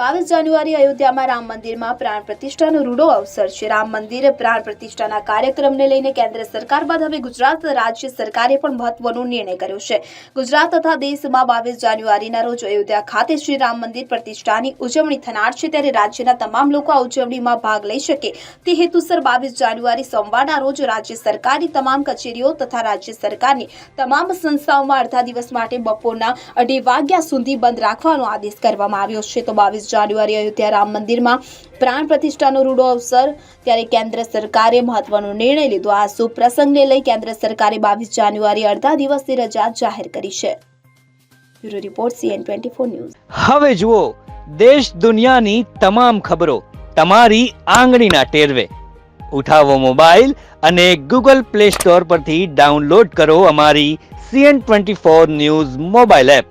બાવીસ જાન્યુઆરી અયોધ્યામાં રામ મંદિરમાં પ્રાણ પ્રતિષ્ઠાનો રૂડો અવસર છે. રામ મંદિર પ્રાણ પ્રતિષ્ઠાના કાર્યક્રમને લઈને કેન્દ્ર સરકાર બાદ હવે ગુજરાત રાજ્ય સરકારે પણ મહત્વનો નિર્ણય કર્યો છે. ગુજરાત તથા દેશમાં બાવીસ જાન્યુઆરીના રોજ અયોધ્યા ખાતે શ્રી રામ મંદિર પ્રતિષ્ઠાની ઉજવણી થનાર છે. ત્યારે રાજ્યના તમામ લોકો આ ઉજવણીમાં ભાગ લઈ શકે તે હેતુસર બાવીસ જાન્યુઆરી સોમવારના રોજ રાજ્ય સરકારની તમામ કચેરીઓ તથા રાજ્ય સરકારની તમામ સંસ્થાઓમાં અડધા દિવસ માટે બપોરના અઢી વાગ્યા સુધી બંધ રાખવાનો આદેશ કરવામાં આવ્યો છે. તો બાવીસ જાન્યુઆરી અયોધ્યા રામ મંદિરમાં પ્રાણ પ્રતિષ્ઠાનો રૂડો અવસર, ત્યારે કેન્દ્ર સરકારે મહત્વનો નિર્ણય લીધો. આ શુભ પ્રસંગને લઈ કેન્દ્ર સરકારે બાવીસ જાન્યુઆરી અડધા દિવસની રજા જાહેર કરી છે. Bureau report, CN twenty four news. હવે જુઓ, દેશ દુનિયાની તમામ ખબરો તમારી આંગળીના ટેરવે. ઉઠાવો મોબાઈલ અને ગૂગલ પ્લે સ્ટોર પરથી ડાઉનલોડ કરો અમારી CN twenty four news mobile app.